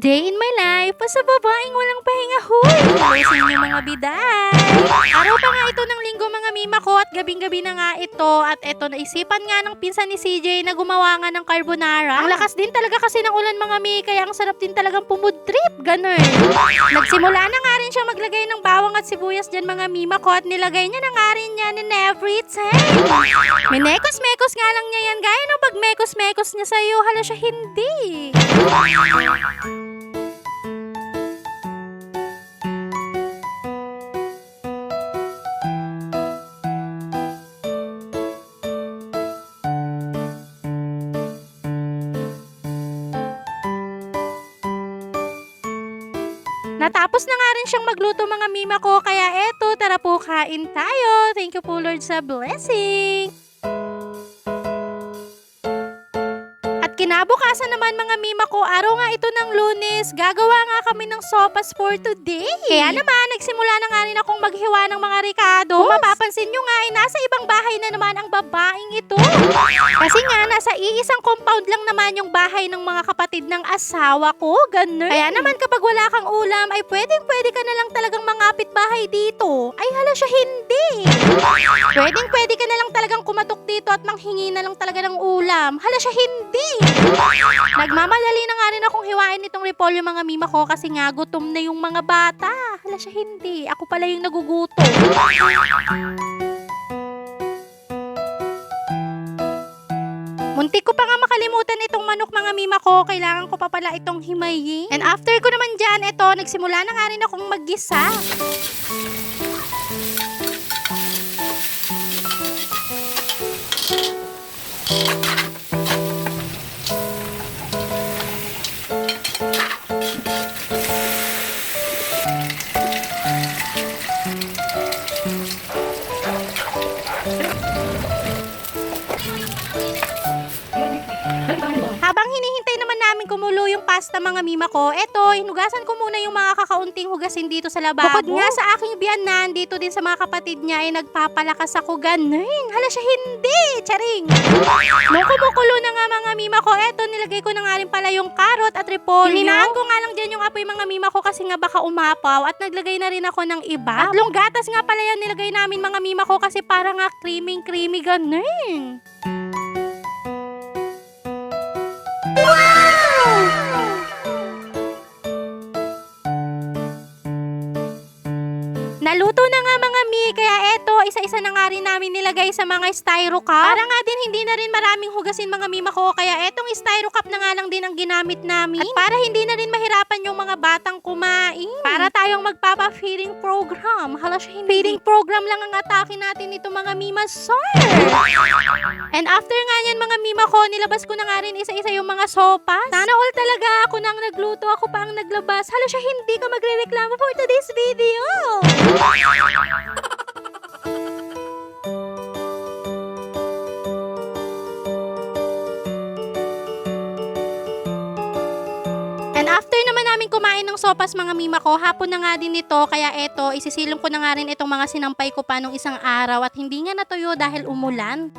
day in my life sa babaeng walang pahinga huy. Sa inyo mga biday. Araw pa nga ito ng linggo mga mima ko at gabing-gabi na nga ito at eto naisipan nga ng pinsan ni CJ na gumawa nga ng carbonara. Ang lakas din talaga kasi ng ulan mga mi kaya ang sarap din talagang pumud trip. Ganun. Nagsimula na nga rin siya maglagay ng bawang at sibuyas dyan mga mima ko at nilagay niya na nga rin yan in everything. Minekos-mekos nga lang niya yan. Gaya ng pag mekos-mekos niya sa'yo, hala siya hindi. Natapos na nga rin siyang magluto mga mima ko, kaya eto, tara po kain tayo. Thank you po Lord sa blessing. Kinabukasan naman mga mima ko, araw nga ito ng lunes, gagawa nga kami ng sopas for today. Kaya naman, nagsimula na nga rin akong maghiwa ng mga ricado. Kung mapapansin nyo nga, ay nasa ibang bahay na naman ang babaeng ito. Kasi nga, nasa iisang compound lang naman yung bahay ng mga kapatid ng asawa ko, ganun. Kaya naman kapag wala kang ulam, ay pwedeng pwede ka na lang talagang mangapit bahay dito. Ay hala siya, hindi. Pwedeng pwede ka na lang talagang kumatok dito at manghingi na lang talaga ng ulam. Hala siya, hindi. Nagmamadali na nga rin akong hiwain itong repolyo mga mima ko kasi nga gutom na yung mga bata. Hala siya, hindi. Ako pala yung nagugutom. Muntik ko pa nga makalimutan itong manok mga mima ko. Kailangan ko pa pala itong himayin. And after ko naman dyan, ito, nagsimula na nga rin akong maggisa. Yung pasta mga mima ko, eto, hinugasan ko muna yung mga kakaunting hugasin dito sa lababo. Bukod nga sa aking biyanan, dito din sa mga kapatid niya ay nagpapalakas ako ganun. Hala siya hindi, charing. Nung kumukulo na nga mga mima ko, eto, nilagay ko na nga rin pala yung karot at repolyo. Hininaan ko nga lang dyan yung apoy mga mima ko kasi nga baka umapaw at naglagay na rin ako ng iba. Tatlong gatas nga pala yan nilagay namin mga mima ko kasi para nga creamy creamy ganun. Isa-isa na nga rin namin nilagay sa mga styro cup. Para nga din hindi na rin maraming hugasin mga mima ko, kaya etong styro cup na nga lang din ang ginamit namin. At para hindi na rin mahirapan yung mga batang kumain. Para tayong magpapa-feeding program. Hala siya, hindi. Feeding program lang ang atake natin ito mga mima, sir. And after nga yan mga mima ko, nilabas ko na nga rin isa-isa yung mga sopas. Sana all talaga ako nang nagluto, ako pa ang naglabas. Hala siya, hindi ka magre-reklamo for today's video. Naman namin kumain ng sopas mga mima ko, hapon na nga din ito, kaya eto, isisilong ko na nga rin itong mga sinampay ko pa nung isang araw at hindi nga natuyo dahil umulan.